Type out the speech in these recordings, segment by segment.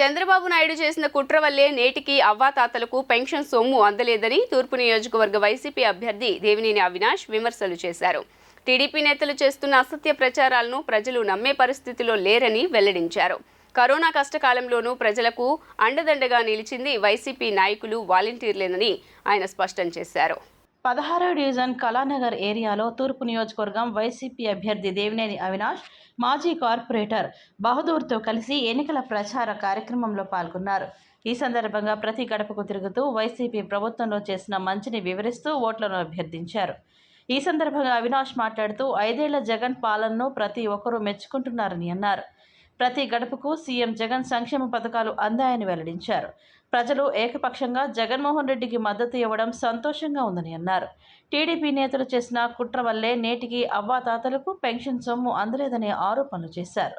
చంద్రబాబు నాయుడు చేసిన కుట్ర వల్లే నేటికి అవ్వాతాతలకు పెన్షన్ సొమ్ము అందలేదని తూర్పు నియోజకవర్గ వైసీపీ అభ్యర్థి దేవినేని అవినాష్ విమర్శలు చేశారు. టీడీపీ నేతలు చేస్తున్న అసత్య ప్రచారాలను ప్రజలు నమ్మే పరిస్థితిలో లేరని వెల్లడించారు. కరోనా కష్టకాలంలోనూ ప్రజలకు అండదండగా నిలిచింది వైసీపీ నాయకులు వాలంటీర్లేనని ఆయన స్పష్టం చేశారు. పదహారో డివిజన్ కళానగర్ ఏరియాలో తూర్పు నియోజకవర్గం వైసీపీ అభ్యర్థి దేవినేని అవినాష్ మాజీ కార్పొరేటర్ బహదూర్తో కలిసి ఎన్నికల ప్రచార కార్యక్రమంలో పాల్గొన్నారు. ఈ సందర్భంగా ప్రతి గడపకు తిరుగుతూ వైసీపీ ప్రభుత్వంలో చేసిన మంచిని వివరిస్తూ ఓట్లను అభ్యర్థించారు. ఈ సందర్భంగా అవినాష్ మాట్లాడుతూ ఐదేళ్ళ జగన్ పాలనను ప్రతి ఒక్కరూ మెచ్చుకుంటున్నారని అన్నారు. ప్రతి గడపకు సీఎం జగన్ సంక్షేమ పథకాలు అందాయని వెల్లడించారు. ప్రజలు ఏకపక్షంగా జగన్మోహన్ రెడ్డికి మద్దతు ఇవ్వడం సంతోషంగా ఉందని అన్నారు. టీడీపీ నేతలు చేసిన కుట్ర వల్లే నేటికి అవ్వాతాతలకు పెన్షన్ సొమ్ము అందలేదనే ఆరోపణలు చేశారు.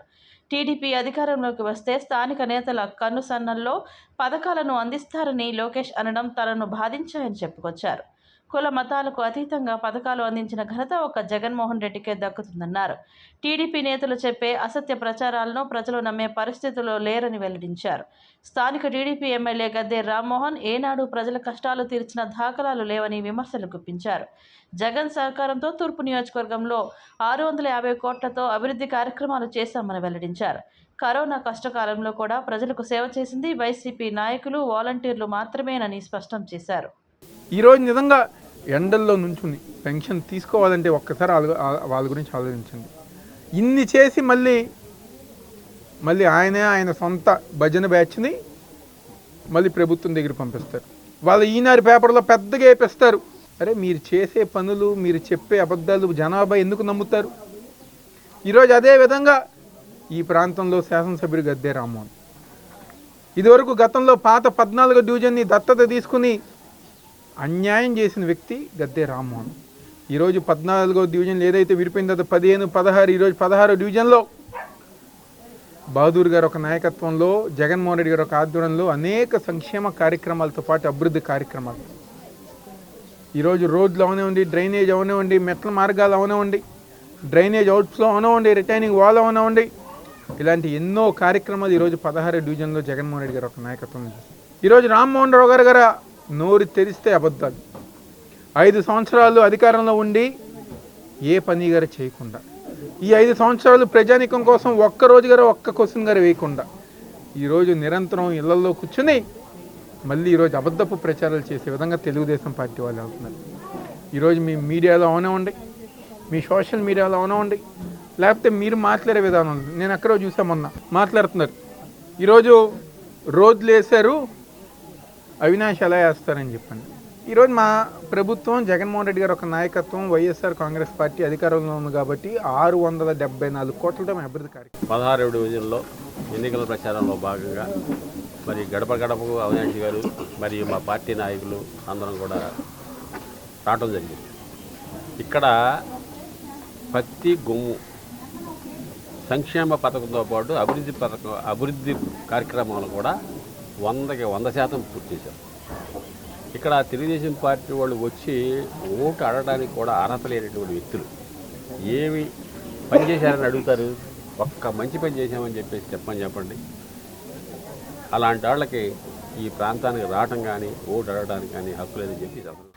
టీడీపీ అధికారంలోకి వస్తే స్థానిక నేతల కన్నుసన్నల్లో పథకాలను అందిస్తారని లోకేష్ అనడం తనను బాధించాయని చెప్పుకొచ్చారు. కుల మతాలకు అతీతంగా పథకాలు అందించిన ఘనత ఒక జగన్మోహన్ రెడ్డికే దక్కుతుందన్నారు. టీడీపీ నేతలు చెప్పే అసత్య ప్రచారాలను ప్రజలు నమ్మే పరిస్థితుల్లో లేరని వెల్లడించారు. స్థానిక టీడీపీ ఎమ్మెల్యే గద్దె రామ్మోహన్ ఏనాడు ప్రజల కష్టాలు తీర్చిన దాఖలాలు లేవని విమర్శలు గుప్పించారు. జగన్ సహకారంతో తూర్పు నియోజకవర్గంలో ఆరు వందల యాభై కోట్లతో అభివృద్ధి కార్యక్రమాలు చేశామని వెల్లడించారు. కరోనా కష్టకాలంలో కూడా ప్రజలకు సేవ చేసింది వైసీపీ నాయకులు వాలంటీర్లు మాత్రమేనని స్పష్టం చేశారు. ఈరోజు నిజంగా ఎండల్లో నుంచుని పెన్షన్ తీసుకోవాలంటే ఒక్కసారి వాళ్ళ వాళ్ళ గురించి ఆలోచించండి. ఇన్ని చేసి మళ్ళీ మళ్ళీ ఆయనే ఆయన సొంత భజన బ్యాచ్ని మళ్ళీ ప్రభుత్వం దగ్గర పంపిస్తారు. వాళ్ళు ఈనాడు పేపర్లో పెద్దగా వేపిస్తారు. అరే మీరు చేసే పనులు మీరు చెప్పే అబద్ధాలు జనాభా ఎందుకు నమ్ముతారు? ఈరోజు అదే విధంగా ఈ ప్రాంతంలో శాసనసభ్యుడు గద్దే రామ్మోహన్. ఇదివరకు గతంలో పాత పద్నాలుగు డివిజన్ని దత్తత తీసుకుని అన్యాయం చేసిన వ్యక్తి గద్దే రామ్మోహన్. ఈరోజు పద్నాలుగో డివిజన్లు ఏదైతే విడిపోయిందో అది పదిహేను పదహారు ఈరోజు పదహారో డివిజన్లో. బహదూర్ గారు ఒక నాయకత్వంలో జగన్మోహన్ రెడ్డి గారు ఒక ఆధ్వర్యంలో అనేక సంక్షేమ కార్యక్రమాలతో పాటు అభివృద్ధి కార్యక్రమాలు. ఈరోజు రోడ్లు అవనివ్వండి డ్రైనేజ్ అవనివ్వండి మెట్ల మార్గాలు అవనివ్వండి డ్రైనేజ్ అవుట్స్లో అవనివ్వండి రిటైనింగ్ వాల్ అవనివ్వండి ఇలాంటి ఎన్నో కార్యక్రమాలు ఈరోజు పదహారు డివిజన్లో జగన్మోహన్ రెడ్డి గారు ఒక నాయకత్వం ఈరోజు రామ్మోహన్ రావు గారు గారు నోరు తెరిస్తే అబద్ధాలు. ఐదు సంవత్సరాలు అధికారంలో ఉండి ఏ పని గారు చేయకుండా ఈ ఐదు సంవత్సరాలు ప్రజానికం కోసం ఒక్క రోజు గారు ఒక్క క్వశ్చన్ గారు వేయకుండా ఈరోజు నిరంతరం ఇళ్ళలో కూర్చుని మళ్ళీ ఈరోజు అబద్ధపు ప్రచారాలు చేసే విధంగా తెలుగుదేశం పార్టీ వాళ్ళు వెళ్తున్నారు. ఈరోజు మీ మీడియాలో అవనివ్వండి మీ సోషల్ మీడియాలో అవనివ్వండి లేకపోతే మీరు మాట్లాడే విధానం నేను ఎక్కడో చూసా మొన్న మాట్లాడుతున్నారు. ఈరోజు రోడ్లు వేశారు అవినాష్ ఎలా వేస్తారని చెప్పండి. ఈరోజు మా ప్రభుత్వం జగన్మోహన్ రెడ్డి గారు ఒక నాయకత్వం వైఎస్ఆర్ కాంగ్రెస్ పార్టీ అధికారంలో ఉంది కాబట్టి ఆరు వందల డెబ్బై నాలుగు కోట్లతో మేము అభివృద్ధి కార్యక్రమం పదహారు డివిజన్లో ఎన్నికల ప్రచారంలో భాగంగా మరి గడప గడపకు అవినాష్ గారు మరియు మా పార్టీ నాయకులు అందరం కూడా రావటం జరిగింది. ఇక్కడ పత్తి గొమ్ము సంక్షేమ పథకంతో పాటు అభివృద్ధి పథకం అభివృద్ధి కార్యక్రమాలు కూడా వందకి వంద శాతం పూర్తి ఇక్కడ తెలుగుదేశం పార్టీ వాళ్ళు వచ్చి ఓటు అడగడానికి కూడా అర్హత లేనటువంటి వ్యక్తులు. ఏమి పని చేశారని అడుగుతారు? ఒక్క మంచి పని చేశామని చెప్పేసి చెప్పని చెప్పండి. అలాంటి వాళ్ళకి ఈ ప్రాంతానికి రావటం కానీ ఓటు అడగడానికి కానీ హక్కు లేదని చెప్పి చెప్పను